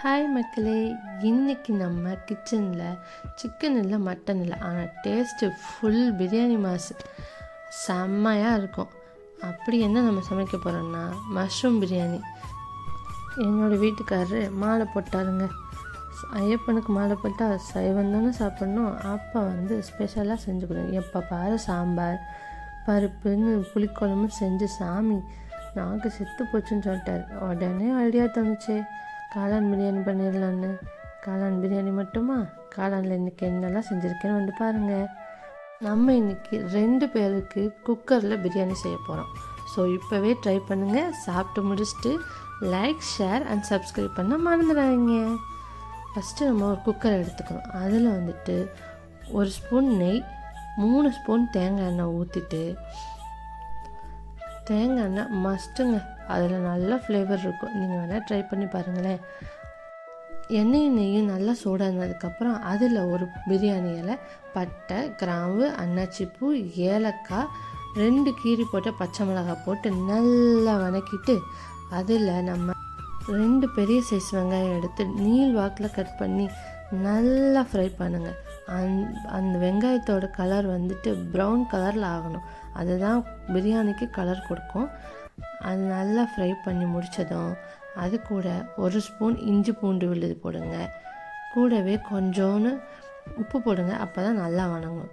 Hi மக்களே. இன்றைக்கி நம்ம கிச்சனில் சிக்கன் இல்லை மட்டன் இல்லை ஆனால் டேஸ்ட்டு ஃபுல் பிரியாணி மாசு செம்மையாக இருக்கும். அப்படி என்ன நம்ம சமைக்க போகிறோம்னா மஷ்ரூம் பிரியாணி என்னோடய வீட்டுக்காரரு மாலை போட்டாருங்க. ஐயப்பனுக்கு மாலை போட்டால் சைவம் தானே சாப்பிட்ணும். அப்போ வந்து ஸ்பெஷலாக செஞ்சு கொடுங்க. எப்போ பாரு சாம்பார் பருப்புன்னு புளிக்குழம்பு செஞ்சு சாமி நாக்கு செத்து போச்சுன்னு சொல்லிட்டார். உடனே ஐடியா தோணுச்சு. காளான் பிரியாணி பண்ணிடலான்னு. காளான் பிரியாணி மட்டுமா? காளானில் இன்றைக்கி என்னெல்லாம் செஞ்சுருக்கேன்னு வந்து பாருங்கள் நம்ம இன்றைக்கி ரெண்டு பேருக்கு குக்கரில் பிரியாணி செய்ய போகிறோம் ஸோ இப்போவே ட்ரை பண்ணுங்கள் சாப்பிட்டு முடிச்சுட்டு லைக் ஷேர் அண்ட் சப்ஸ்கிரைப் பண்ண மறந்துடாதீங்க. ஃபஸ்ட்டு நம்ம ஒரு குக்கரை எடுத்துக்கணும். அதில் வந்துட்டு ஒரு ஸ்பூன் நெய் மூணு ஸ்பூன் தேங்காய் எண்ணெய் ஊற்றிட்டு தேங்காய் எண்ணெய் மஸ்ட்டுங்க அதில் நல்ல ஃப்ளேவர் இருக்கும். நீங்கள் வேணால் ட்ரை பண்ணி பாருங்களேன். எண்ணெயும் நெய்யும் நல்லா சூடானதுக்கப்புறம் அதில் ஒரு பிரியாணி இலை பட்டை கிராம்பு அன்னாச்சிப்பூ ஏலக்காய் ரெண்டு கீரி போட்ட பச்சை மிளகாய் போட்டு நல்லா வதக்கிட்டு அதில் நம்ம ரெண்டு பெரிய சைஸ் வெங்காயம் எடுத்து நீள் வாக்கில் கட் பண்ணி நல்லா ஃப்ரை பண்ணுங்கள் அந் அந்த வெங்காயத்தோட கலர் வந்துட்டு ப்ரௌன் கலரில் ஆகணும். அதுதான் பிரியாணிக்கு கலர் கொடுக்கும். அது நல்லா ஃப்ரை பண்ணி முடித்ததும் அது கூட ஒரு ஸ்பூன் இஞ்சி பூண்டு விழுது போடுங்க. கூடவே கொஞ்சோன்னு உப்பு போடுங்க அப்போ தான் நல்லா வணங்கும்.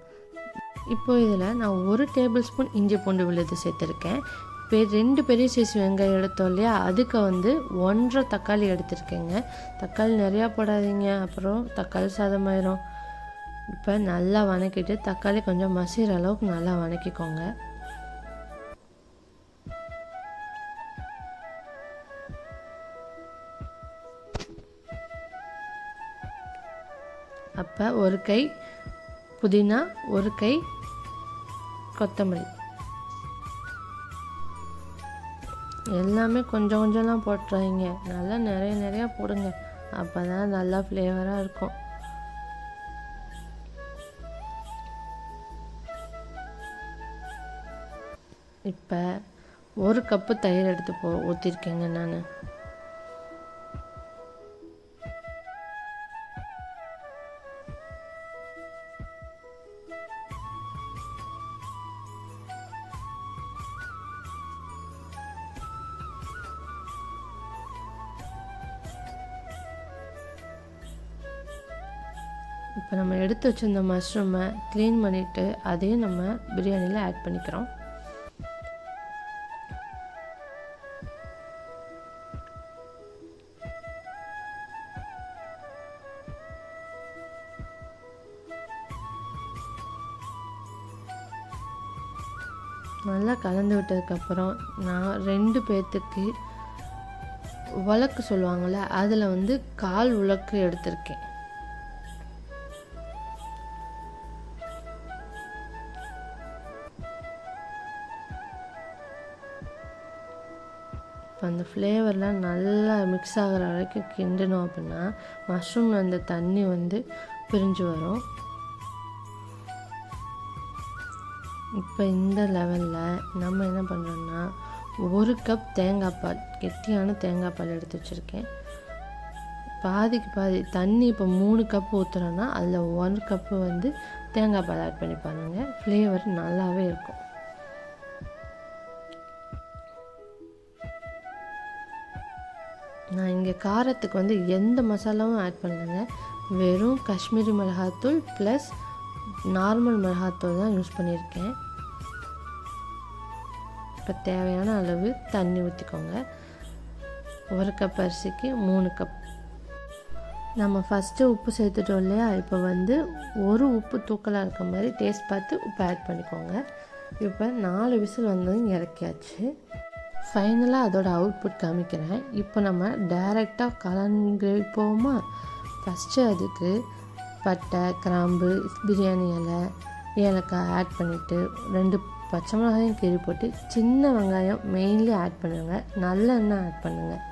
இப்போ இதில் நான் ஒரு டேபிள் ஸ்பூன் இஞ்சி பூண்டு விழுது சேர்த்துருக்கேன். இப்போ ரெண்டு பெரிய சைஸ் வெங்காயம் எடுத்தோம் இல்லையா அதுக்கு வந்து ஒன்றரை தக்காளி எடுத்திருக்கேங்க. தக்காளி நிறையா போடாதீங்க அப்புறம் தக்காளி சாதமாயிரும். இப்போ நல்லா வதக்கிட்டு தக்காளி கொஞ்சம் மசிகிற அளவுக்கு நல்லா வதக்கிக்கோங்க அப்போ ஒரு கை புதினா ஒரு கை கொத்தமல்லி. எல்லாமே கொஞ்சம் கொஞ்சம்லாம் போட்டுறாங்க நல்லா நிறைய நிறையா போடுங்க. அப்போ தான் நல்லா ஃப்ளேவராக இருக்கும். இப்போ ஒரு கப்பு தயிர் எடுத்து போ ஊற்றிருக்கேங்க நான். இப்போ நம்ம எடுத்து வச்சிருந்த மஷ்ரூமை க்ளீன் பண்ணிவிட்டு அதையும் நம்ம பிரியாணியில் ஆட் பண்ணிக்கிறோம். நல்லா கலந்து விட்டதுக்கப்புறம் நான் ரெண்டு பேர்த்துக்கு உலக்கு சொல்லுவாங்கள்ல அதில் வந்து கால் உலக்கு எடுத்திருக்கேன். இப்போ அந்த ஃப்ளேவர்லாம் நல்லா மிக்ஸ் ஆகிற வரைக்கும் கிண்டணும் அப்படின்னா மஷ்ரூமில் அந்த தண்ணி வந்து பிரிஞ்சு வரும். இப்போ இந்த லெவலில் நம்ம என்ன பண்ணுறோன்னா ஒரு கப் தேங்காய் பால் கெட்டியான தேங்காய் பால் எடுத்து வச்சுருக்கேன். பாதிக்கு பாதி தண்ணி இப்போ மூணு கப் ஊற்றுறோன்னா அதில் ஒன் கப்பு வந்து தேங்காய் பால் ஆட் பண்ணி பாருங்கள் ஃப்ளேவர் நல்லாவே இருக்கும். நான் இங்கே காரத்துக்கு வந்து எந்த மசாலாவும் ஆட் பண்ணலைங்க வெறும் காஷ்மீரி மிளகாத்தூள் ப்ளஸ் நார்மல் மிளகாத்தூள் தான் யூஸ் பண்ணியிருக்கேன். இப்போ தேவையான அளவு தண்ணி ஊற்றிக்கோங்க. ஒரு கப் அரிசிக்கு மூணு கப். நம்ம ஃபஸ்ட்டு உப்பு சேர்த்துட்டோம் இல்லையா? இப்போ வந்து ஒரு உப்பு தூக்கலாக இருக்க மாதிரி டேஸ்ட் பார்த்து உப்பு ஆட் பண்ணிக்கோங்க. இப்போ நாலு விசில் வந்ததும் இறக்கியாச்சு. ஃபைனலாக அதோட அவுட்புட் காமிக்கிறேன். இப்போ நம்ம டைரெக்டாக கலன் கிரேவி போவோமா ஃபஸ்ட்டு அதுக்கு பட்டை கிராம்பு பிரியாணி இலை ஏலக்காய் ஆட் பண்ணிவிட்டு ரெண்டு பச்சை மிளகாயும் கீறி போட்டு சின்ன வெங்காயம் மெயின்லி ஆட் பண்ணுங்க. நல்லெண்ணெய் ஆட் பண்ணுங்கள்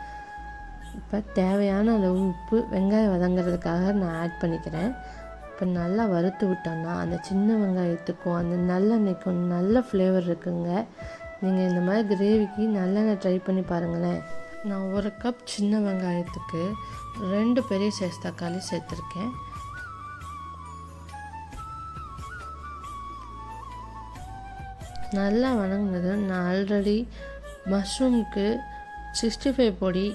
இப்போ தேவையான அளவு உப்பு வெங்காயம் வதங்கிறதுக்காக நான் ஆட் பண்ணிக்கிறேன். இப்போ நல்லா வறுத்து விட்டோம்னா அந்த சின்ன வெங்காயத்துக்கும் அந்த நல்லெண்ணெய்க்கும் நல்ல ஃப்ளேவர் இருக்குங்க. நீங்கள் இந்த மாதிரி கிரேவிக்கு நல்லெண்ணெய் ட்ரை பண்ணி பாருங்களேன். நான் ஒரு கப் சின்ன வெங்காயத்துக்கு ரெண்டு பெரிய சைஸ் தக்காளி சேர்த்துருக்கேன். நல்லா வணங்கினதும் நான் ஆல்ரெடி மஷ்ரூம்க்கு சிக்ஸ்டி ஃபைவ் பொடி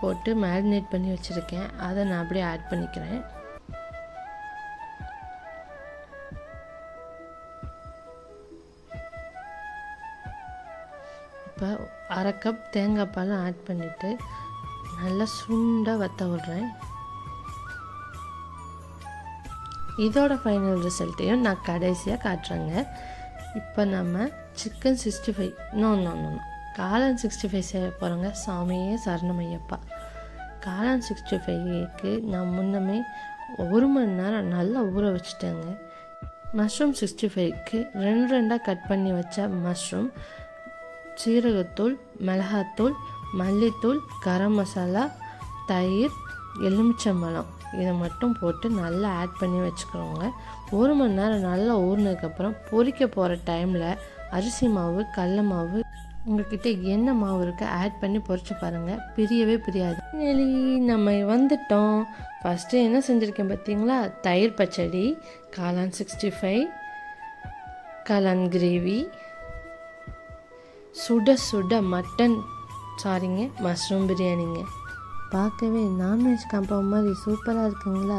போட்டு மேரினேட் பண்ணி வச்சுருக்கேன். அதை நான் அப்படியே ஆட் பண்ணிக்கிறேன். இப்போ அரை கப் தேங்காய் பாலும் ஆட் பண்ணிவிட்டு நல்லா சுண்டாக வத்த விட்றேன். இதோட ஃபைனல் ரிசல்ட்டையும் நான் கடைசியாக காட்டுறேங்க. இப்போ நம்ம chicken sixty five. No no no காளான் சிக்ஸ்டி ஃபைவ் செய்ய போகிறோங்க சாமியே சரணமையப்பா. காளான் சிக்ஸ்டி ஃபைவ்க்கு நான் முன்னமே ஒரு மணி நேரம் நல்லா ஊற வச்சுட்டேங்க. மஷ்ரூம் சிக்ஸ்டி ஃபைவ்க்கு ரெண்டு ரெண்டாக கட் பண்ணி வச்ச மஷ்ரூம் சீரகத்தூள் மிளகாத்தூள் மல்லித்தூள் கரம் மசாலா தயிர் எலுமிச்சம்பழம். இதை மட்டும் போட்டு நல்லா ஆட் பண்ணி வச்சுக்கிறோங்க ஒரு மணி நேரம் நல்லா ஊறினதுக்கப்புறம் பொறிக்க போகிற டைமில் அரிசி மாவு கடல மாவு உங்கள்கிட்ட என்ன மாவு இருக்குது ஆட் பண்ணி பொரிச்சு பாருங்கள் பிரியவே பிரியாது. நெளி நம்ம வந்துட்டோம். ஃபஸ்ட்டு என்ன செஞ்சுருக்கேன் பார்த்தீங்களா தயிர் பச்சடி காளான் சிக்ஸ்டி ஃபைவ் காளான் கிரேவி சுட சுட மட்டன் சாரிங்க மஷ்ரூம் பிரியாணிங்க. பார்க்கவே நான்வெஜ் காம்பவுண்ட் மாதிரி சூப்பராக இருக்குங்களா?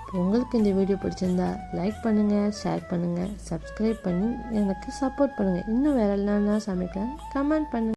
இப்போ உங்களுக்கு இந்த வீடியோ பிடிச்சிருந்தா லைக் பண்ணுங்கள் ஷேர் பண்ணுங்கள் சப்ஸ்கிரைப் பண்ணி எனக்கு சப்போர்ட் பண்ணுங்கள் இன்னும் வேறு என்னென்ன சமைக்கலாம் கமெண்ட் பண்ணுங்கள்